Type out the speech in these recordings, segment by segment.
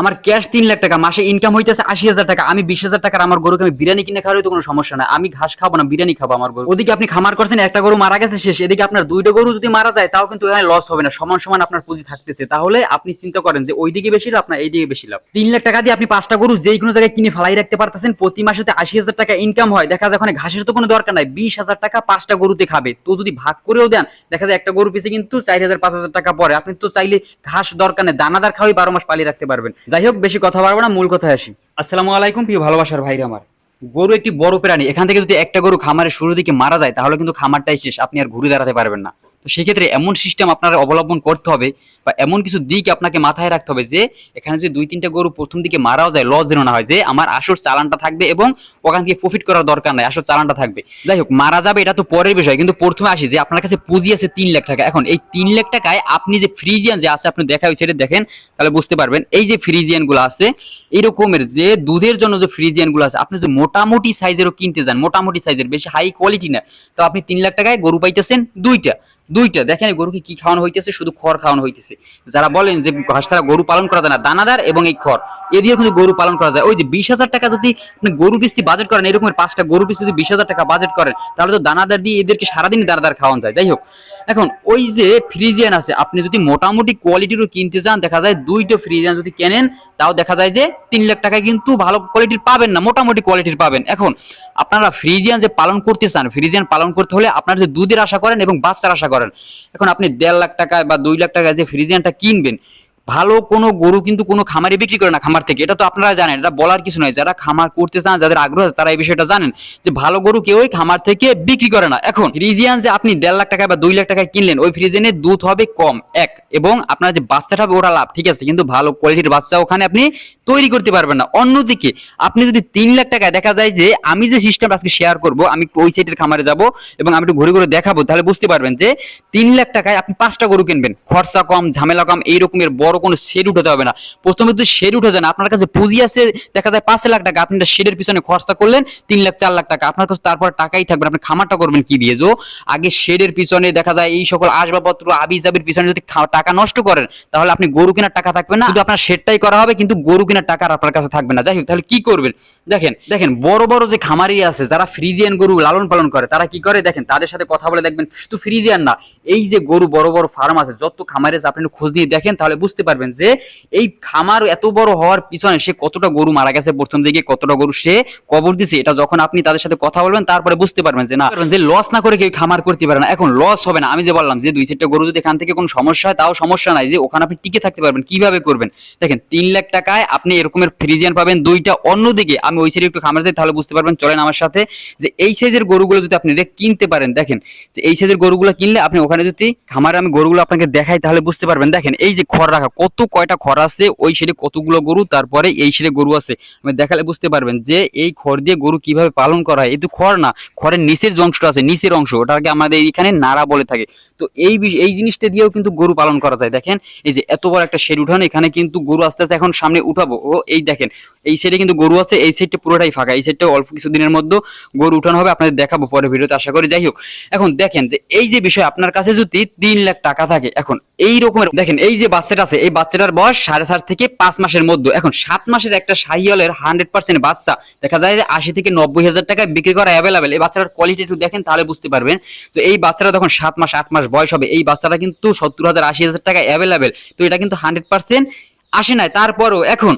আমার ক্যাশ তিন লাখ টাকা, মাসে ইনকাম হইতেছে আশি হাজার টাকা, আমি বিশ হাজার টাকার আমার গরুকে আমি বিরিয়ানি কিনে খাওয়ার তো কোনো সমস্যা না আমি ঘাস খাব না, বিরিয়ানি খাব আমার গরু। ওদিকে আপনি খামার করছেন, একটা গরু মারা গেছে শেষ, এদিকে আপনার দুইটা গরু যদি মারা যায়, তাও কিন্তু এখানে লস হবে না, সমান সমান আপনার পুঁজি থাকতেছে। তাহলে আপনি চিন্তা করেন যে ওইদিকে বেশি লাভ না এইদিকে বেশি লাভ। তিন লাখ টাকা দিয়ে আপনি পাঁচটা গরু যেই কোনো জায়গায় কিনে ফেলাই রাখতে পারতেছেন, প্রতি মাসে আশি হাজার টাকা ইনকাম হয়। দেখা যায় ওখানে ঘাসের তো কোনো দরকার নাই, বিশ হাজার টাকা পাঁচটা গরুতে খাবে। তো যদি ভাগ করেও দেন, দেখা যায় একটা গরু পিছে কিন্তু চার হাজার, পাঁচ হাজার টাকা পরে আপনি তো চাইলে ঘাস দরকার নেই, দানাদার খাওয়াই বারো মাস পালিয়ে রাখতে পারবেন। যাই হোক বেশি কথা পারব না, মূল কথায় আসি। আসসালামু আলাইকুম, প্রিয় ভালোবাসার ভাইরা আমার। গরু একটি বড় প্রাণী, এখান থেকে যদি একটা গরু খামারের শুরু দিকে মারা যায়, তাহলে কিন্তু খামারটাই শেষ, আপনি আর ঘুরে দাঁড়াতে পারবেন না। তো সেক্ষেত্রে এমন সিস্টেম আপনার অবলম্বন করতে হবে বা এমন কিছু দিক আপনাকে মাথায় রাখতে হবে যে এখানে যদি দুই তিনটা গরু প্রথম দিকে মারাও যায় লস যেন না হয়, যে আমার আসর চালানটা থাকবে এবং ওখান থেকে প্রফিট করার দরকার নাই আসর চালানটা থাকবে। যাই হোক, মারা যাবে এটা তো পরের বিষয়, কিন্তু প্রথমে আসি যে আপনার কাছে পুঁজি আছে তিন লাখ টাকা। এখন এই তিন লাখ টাকায় আপনি যে ফ্রিজিয়ান যে আছে, আপনি দেখা হয়েছে এটা দেখেন, তাহলে বুঝতে পারবেন, এই যে ফ্রিজিয়ানগুলো আছে, এরকমের যে দুধের জন্য যে ফ্রিজিয়ানগুলো আছে, আপনি যদি মোটামুটি সাইজেরও কিনতে যান, মোটামুটি সাইজের বেশি হাই কোয়ালিটি না তো আপনি তিন লাখ টাকায় গরু পাইতেছেন দুইটা। দুইটা, দেখেন গরুকে কি খাওয়ানো হইতেছে, শুধু খড় খাওয়ানো হইতেছে। যারা বলেন যে ঘাস ছাড়া গরু পালন করা যায় না, দানাদার এবং এই খড়। এ দিয়ে কিন্তু গরু পালন করা যায়। ওই যে বিশ হাজার টাকা যদি গরু কিস্তি বাজেট করেন, এরকমের পাঁচটা গরু কিস্তি যদি বিশ হাজার টাকা বাজেট করেন, তাহলে তো দানাদার দিয়ে এদেরকে সারাদিন দানাদার খাওয়ানো যায়। যাই হোক এখন, ওই যে ফ্রিজিয়ান আছে, আপনি যদি মোটামুটি কোয়ালিটিরও কিনতে চান, দেখা যায় দুইটা ফ্রিজিয়ান যদি কেনেন, তাও দেখা যায় যে তিন লাখ টাকায় কিন্তু ভালো কোয়ালিটির পাবেন না, মোটামুটি কোয়ালিটির পাবেন। এখন, আপনারা ফ্রিজিয়ান যে পালন করতে চান ফ্রিজিয়ান পালন করতে হলে আপনারা যে দুধের আশা করেন এবং বাচ্চার আশা করেন, এখন আপনি দেড় লাখ টাকা বা দুই লাখ টাকায় যে ফ্রিজিয়ানটা কিনবেন ভালো কোনো গরু কিন্তু কোনো খামারে বিক্রি করে না খামার থেকে। এটা তো আপনারা জানেন, এটা বলার কিছু নয় যারা খামার করতে চান, যাদের আগ্রহ আছে, তারা এই বিষয়টা জানেন যে ভালো গরু কেউই খামার থেকে বিক্রি করে না। এখন, ফ্রিজিয়ান যে আপনি দেড় লাখ টাকা বা দুই লাখ টাকায় কিনলেন, ওই ফ্রিজিয়ানের দুধ হবে কম, এক। এবং আপনার যে বাচ্চাটা হবে, ওটা লাভ, ঠিক আছে? কিন্তু ভালো কোয়ালিটির বাচ্চা ওখানে আপনি তৈরি করতে পারবেন না। অন্যদিকে, আপনি যদি তিন লাখ টাকায় দেখা যায় যে, আমি যে সিস্টেম আজকে শেয়ার করব, আমি ওই সাইডের খামারে যাব এবং আমি একটু ঘুরে ঘুরে দেখাবো, তাহলে বুঝতে পারবেন যে, তিন লাখ টাকায় আপনি পাঁচটা গরু কিনবেন। খরচা কম, ঝামেলা কম, এই রকমের বড় কোনো শেড উঠাতে হবে না। প্রথমে যদি শেড উঠে যান আপনার কাছে পুঁজি আছে, দেখা যায় পাঁচ লাখ টাকা, আপনি শেডের পিছনে খরচা করলেন, তিন লাখ, চার লাখ টাকা, আপনার কাছে তারপর টাকাই থাকবে আপনি খামারটা করবেন কি দিয়ে? যে আগে শেডের পিছনে দেখা যায় এই সকল আসবাবপত্র আবি জাবির পিছনে যদি খা- টাকা নষ্ট করেন তাহলে আপনি গরু কেনার টাকা থাকবে না। শুধু আপনার শেডটাই করা হবে কিন্তু গরু কেনার টাকা আর আপনার কাছে থাকবে না। যাই হোক তাহলে কি করবেন? দেখেন দেখেন বড় বড় যে খামারি আছে যারা ফ্রিজিয়ান গরু লালন পালন করে তারা কি করে? দেখেন তাদের সাথে কথা বলে দেখবেন শুধু ফ্রিজিয়ান না। এই যে গরু বড় বড় ফার্ম আছে যত খামারে আছে, আপনি খোঁজ নিয়ে দেখেন তাহলে বুঝতে পারবেন যে এই খামার এত বড় হওয়ার পিছনে সে কতটা গরু মারা গেছে প্রথম দিকে কতটা গরু সে কবর দিছে এটা যখন আপনি তাদের সাথে কথা বলবেন তারপরে বুঝতে পারবেন যে না যে লস না করে কেউ খামার করতে পারে না। এখন লস হবে না আমি যে বললাম যে দুই চারটা গরু যদি এখান থেকে কোনো সমস্যা হয় তাও সমস্যা নাই যে ওখানে আপনি টিকে থাকতে পারবেন কীভাবে করবেন? দেখেন তিন লাখ টাকায় আপনি এরকমের ফ্রিজিয়ান পাবেন দুইটা অন্যদিকে আমি ওই সাইডে একটু খামার যাই তাহলে বুঝতে পারবেন চলেন আমার সাথে যে এই সাইজের গরুগুলো যদি আপনি কিনতে পারেন দেখেন যে এই সাইজের গরুগুলো কিনলে আপনি ওখানে যদি খামারে আমি গরুগুলো আপনাকে দেখাই, তাহলে বুঝতে পারবেন। দেখেন, এই যে খড় রাখা, কত কয়টা খড় আছে, ওই সাইডে কতগুলো গরু, তারপরে এই সাইডে গরু আছে। আমি দেখালে বুঝতে পারবেন যে এই খড় দিয়ে গরু কীভাবে পালন করা হয়। এই তো খড় না, খড়ের নিচের যে অংশটা আছে, নিচের অংশ, ওটাকে আমাদের এখানে নাড়া বলে থাকে। তো এই এই জিনিসটা দিয়েও কিন্তু গরু পালন করা যায়। দেখেন, এই যে এত বড় একটা শেড উঠানো, এখানে কিন্তু গরু আস্তে আস্তে এখন সামনে উঠাবো। ও, এই দেখেন, এই সাইডে কিন্তু গরু আছে, এই সাইডটা পুরোটাই ফাঁকা, এই সাইডটা অল্প কিছুদিনের মধ্যে গরু উঠানো হবে, আপনাদের দেখাবো পরে ভিডিওতে, আশা করি। যাই হোক, এখন দেখেন যে এই যে বিষয়, আপনার কাছে যদি তিন লাখ টাকা থাকে, এখন এই রকমের, দেখেন এই যে বাচ্চাটা আছে, এই বাচ্চাটার বয়স সাড়ে সাত থেকে পাঁচ মাসের মধ্যে। এখন সাত মাসের একটা শাহিওয়ালের হান্ড্রেড পার্সেন্ট বাচ্চা, দেখা যায় যে আশি থেকে নব্বই হাজার টাকায় বিক্রি করা অ্যাভেলেবেল এই বাচ্চাটার কোয়ালিটি একটু দেখেন, তাহলে বুঝতে পারবেন। তো এই বাচ্চাটা যখন সাত মাস, আট মাস বয়স হবে, এই বাচ্চাটা কিন্তু সত্তর হাজার, আশি হাজার টাকা অ্যাভেলেবেল তো এটা কিন্তু হান্ড্রেড পার্সেন্ট আসে নাই। তারপরও এখন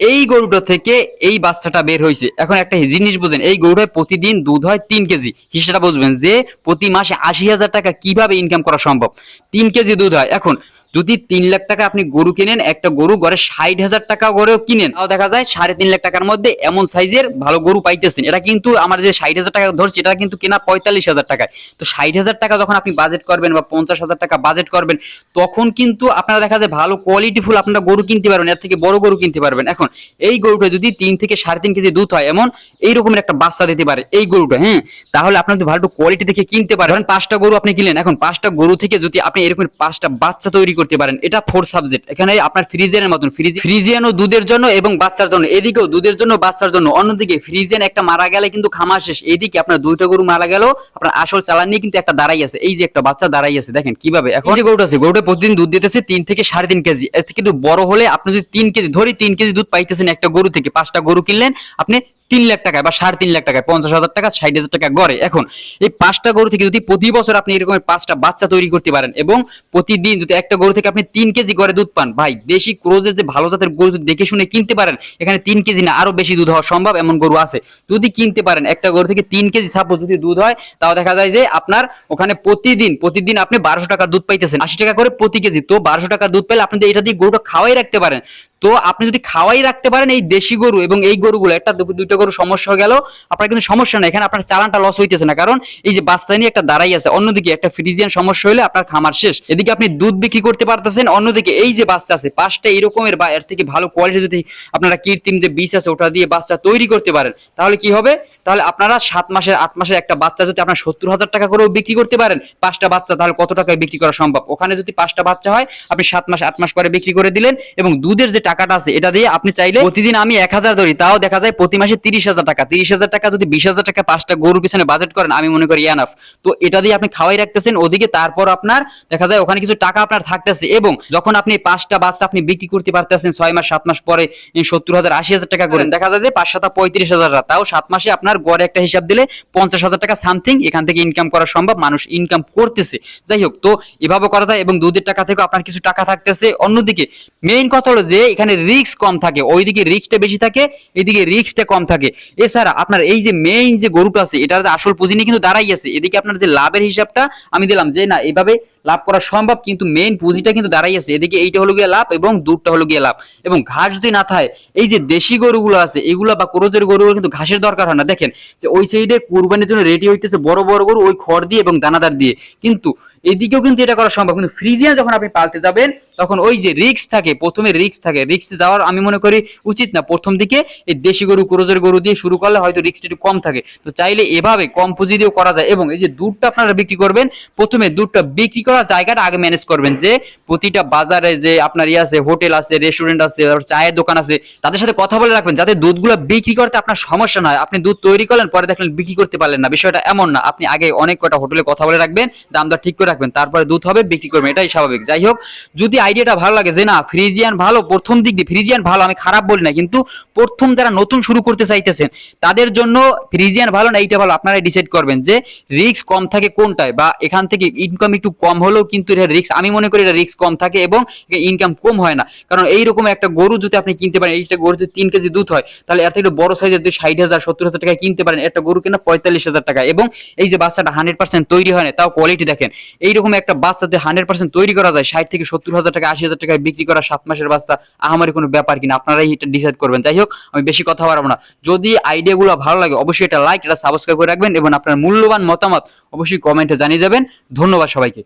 এই গরুটা থেকে এই বাচ্চাটা বের হয়েছে। এখন একটা জিনিস বুঝেন, এই গরুটায় প্রতিদিন দুধ হয় তিন কেজি। হিসেবটা বুঝবেন যে প্রতি মাসে আশি হাজার টাকা কীভাবে ইনকাম করা সম্ভব? তিন কেজি দুধ হয়। এখন যদি তিন লাখ টাকা আপনি গরু কিনেন, একটা গরু ঘরে ষাট হাজার টাকা গড়েও কিনেন। তাও দেখা যায় সাড়ে তিন লাখ টাকার মধ্যে এমন সাইজের ভালো গরু পাইতেছেন। এটা কিন্তু আমার যে ষাট হাজার টাকা ধরছি, এটা কিন্তু কেনা পঁয়তাল্লিশ হাজার টাকায়। তো ষাট হাজার টাকা যখন আপনি বাজেট করবেন বা পঞ্চাশ হাজার টাকা বাজেট করবেন, তখন কিন্তু আপনারা দেখা যায় ভালো কোয়ালিটি ফুল আপনারা গরু কিনতে পারবেন, এর থেকে বড় গরু কিনতে পারবেন। এখন এই গরুটা যদি তিন থেকে সাড়ে তিন কেজি দুধ হয়, এমন এই রকমের একটা বাচ্চা দিতে পারে এই গরুটা হ্যাঁ? তাহলে আপনার যদি ভালো কোয়ালিটি দেখে কিনতে পারেন পাঁচটা গরু আপনি কিনলেন। এখন পাঁচটা গরু থেকে যদি আপনি এরকম পাঁচটা বাচ্চা তৈরি করতে পারেন। এটা ফোর সাবজেক্ট এখানে আপনার ফ্রিজিয়ানের মতন ফ্রিজ ফ্রিজিয়ানও দুধের জন্য এবং বাচ্চার জন্য। এদিকেও দুধের জন্য, বাচ্চার জন্য। অন্যদিকে ফ্রিজিয়ান একটা মারা গেলে কিন্তু খামার শেষ। এদিকে আপনার দুইটা গরু মারা গেল আপনার আসল চালান নিয়ে কিন্তু একটা দাঁড়াই আছে। এই যে একটা বাচ্চা দাঁড়াই আছে, দেখেন কীভাবে। এখন যে গরুটা আছে, গরুটা প্রতিদিন দুধ দিতেছে তিন থেকে সাড়ে তিন কেজি। থেকে বড় হলে আপনি যদি তিন কেজি, ধরি তিন কেজি দুধ পাইতেছেন একটা গরু থেকে, পাঁচটা গরু কিনলেন, আপনি তিন লাখ টাকায় বা সাড়ে তিন লাখ টাকায়, পঞ্চাশ হাজার টাকা, ষাট হাজার টাকা গড়ে। এখন, এই পাঁচটা গরু থেকে যদি প্রতি বছর আপনি এরকম পাঁচটা বাচ্চা তৈরি করতে পারেন এবং প্রতিদিন যদি একটা গরু থেকে আপনি তিন কেজি করে দুধ পান, ভাই, দেশি ক্রোজের যে ভালো জাতের গরু যদি দেখে শুনে কিনতে পারেন, এখানে তিন কেজি না, আরও বেশি দুধ হওয়া সম্ভব, এমন গরু আছে। যদি কিনতে পারেন, একটা গরু থেকে তিন কেজি সাপোজ যদি দুধ হয়, তাও দেখা যায় যে আপনার ওখানে প্রতিদিন প্রতিদিন আপনি বারোশো টাকার দুধ পাইতেছেন। আশি টাকা করে প্রতি কেজি, তো বারোশো টাকার দুধ পেলে আপনি এটা দিয়ে গরুটা খাওয়াই রাখতে পারেন তো আপনি যদি খাওয়াই রাখতে পারেন এই দেশি গরু এবং এই গরুগুলো, একটা দু- দুইটা গরু সমস্যা হয়ে গেল, আপনার কিন্তু সমস্যা নেই, এখানে আপনার চালানটা লস হইতেছে না। কারণ এই যে বাস্তা নিয়ে একটা দাঁড়াই আছে, অন্যদিকে একটা ফ্রিজিয়ান সমস্যা হলে আপনার খামার শেষ। এদিকে আপনি দুধ বিক্রি করতে পারতেছেন, অন্যদিকে এই যে বাচ্চা আছে, পাঁচটা এরকমের বা এর থেকে ভালো কোয়ালিটি যদি আপনারা কৃত্রিম যে বীজ আছে, ওটা দিয়ে বাচ্চা তৈরি করতে পারেন, তাহলে কি হবে? তাহলে আপনারা সাত মাসের আট মাসের একটা বাচ্চা যদি আপনার সত্তর হাজার টাকা করেও বিক্রি করতে পারেন, পাঁচটা বাচ্চা তাহলে কত টাকায় বিক্রি করা সম্ভব? ওখানে যদি পাঁচটা বাচ্চা হয়, আপনি সাত মাস, আট মাস পরে বিক্রি করে দিলেন এবং দুধের যে টাকাটা আছে, এটা দিয়ে আপনি চাইলে প্রতিদিন আমি এক হাজার ধরি, তাও দেখা যায় প্রতি মাসে তিরিশ হাজার টাকা। তিরিশ হাজার টাকা যদি বিশ হাজার টাকা পাঁচটা গরুর পিছনে বাজেট করেন, আমি মনে করি এনাফ তো এটা দিয়ে আপনি খাওয়াই রাখতেছেন, ওদিকে তারপর আপনার দেখা যায় ওখানে কিছু টাকা আপনার থাকতেছে এবং যখন আপনি পাঁচটা বাচ্চা আপনি বিক্রি করতে পারতেছেন, ছয় মাস, সাত মাস পরে সত্তর হাজার, আশি হাজার টাকা করেন দেখা যায় যে পাঁচ সাতা পঁয়ত্রিশ হাজার টাকা। তাও সাত মাসে আপনার গড়ে একটা হিসাব দিলে পঞ্চাশ হাজার টাকা সামথিং এখান থেকে ইনকাম করা সম্ভব, মানুষ ইনকাম করতেছে। যাই হোক, তো এভাবে করা যায় এবং দুধের টাকা থেকে আপনার কিছু টাকা থাকতেছে। অন্যদিকে মেইন কথা হলো যে এখানে রিক্স কম থাকে, ওইদিকে রিক্সটা বেশি থাকে, এদিকে রিক্সটা কম থাকে। এছাড়া আপনার এই যে মেইন যে গরুটা আছে, এটার আসল পুঁজি নিয়ে কিন্তু দাঁড়াই আছে। এদিকে আপনার যে লাভের হিসাবটা আমি দিলাম যে না, এভাবে লাভ করা সম্ভব, কিন্তু মেইন পুঁজিটা কিন্তু দাঁড়াই আছে। এদিকে এইটা হলো গিয়ে লাভ এবং দুধটা হলো গিয়ে লাভ। এবং ঘাস যদি না থাকে এই যে দেশি গরুগুলো আছে, এগুলো বা ক্রোজের গরুগুলো কিন্তু ঘাসের দরকার হয় না। দেখেন, যে ওই সাইডে কুরবানির জন্য রেডি হইতেছে বড় বড় গরু, ওই খড় দিয়ে এবং দানাদার দিয়ে। কিন্তু এদিকেও কিন্তু এটা করা সম্ভব। কিন্তু ফ্রিজিয়ান যখন আপনি পালতে যাবেন, তখন ওই যে রিক্স থাকে, প্রথমে রিক্স থাকে। রিক্স যাওয়ার আমি মনে করি উচিত না। প্রথম দিকে এই দেশি গরু ক্রোজের গরু দিয়ে শুরু করলে হয়তো রিক্সটা একটু কম থাকে। তো চাইলে এভাবে কম পুঁজি দিয়েও করা যায়। এবং এই যে দুধটা আপনারা বিক্রি করবেন, প্রথমে দুধটা বিক্রি জায়গাটা আগে ম্যানেজ করবেন যে প্রতিটা বাজারে যে আপনার ইয়ে আছে হোটেল আছে রেস্টুরেন্ট আছে চায়ের দোকান আছে, তাদের সাথে কথা বলে রাখবেন যাতে দুধগুলো বিক্রি করতে আপনার সমস্যা না হয়। আপনি দুধ তৈরি করলেন, পরে দেখলেন বিক্রি করতে পারলেন না। বিষয়টা এমন না। আপনি আগে অনেক কটা হোটেলে কথা বলে রাখবেন ঠিক করে রাখবেন, তারপরে দুধ হবে, বিক্রি করবেন, এটাই স্বাভাবিক। যাই হোক, যদি আইডিয়াটা ভালো লাগে যে না, ফ্রিজিয়ান ভালো, প্রথম দিক দিয়ে ফ্রিজিয়ান ভালো, আমি খারাপ বলি না, কিন্তু প্রথম যারা নতুন শুরু করতে চাইতেছেন, তাদের জন্য ফ্রিজিয়ান ভালো না, এইটা ভালো, আপনারাই ডিসাইড করবেন যে রিস্ক কম থাকে কোনটায় বা এখান থেকে ইনকাম একটু কম হলেও কিন্তু এটা রিস্ক আমি মনে করি এটা রিস্ক কম থাকে এবং ইনকাম কম হয় না। কারণ এইরকম একটা গরু যদি আপনি কিনতে পারেন, এইটা গরু যদি তিন কেজি দুধ হয়, তাহলে এত একটু বড় সাইজের যদি ষাট হাজার, সত্তর হাজার টাকায় কিনতে পারেন, একটা গরু কিনা পঁয়তাল্লিশ হাজার টাকা। এবং এই যে বাচ্চাটা হান্ড্রেড পার্সেন্ট তৈরি হয় না, তাও কোয়ালিটি দেখেন। এইরকম একটা বাচ্চা যদি হান্ড্রেড পার্সেন্ট তৈরি করা যায়, ষাট থেকে সত্তর হাজার টাকা, আশি হাজার টাকায় বিক্রি করা সাত মাসের বাচ্চা, আহামারি কোনো ব্যাপার কিনা, আপনারাই এটা ডিসাইড করবেন। যাই হোক, আমি বেশি কথা বাড়াবো না। যদি আইডিয়াগুলো ভালো লাগে, অবশ্যই এটা লাইক এটা সাবস্ক্রাইব করে রাখবেন এবং আপনার মূল্যবান মতামত অবশ্যই কমেন্টে জানিয়ে যাবেন। ধন্যবাদ সবাইকে।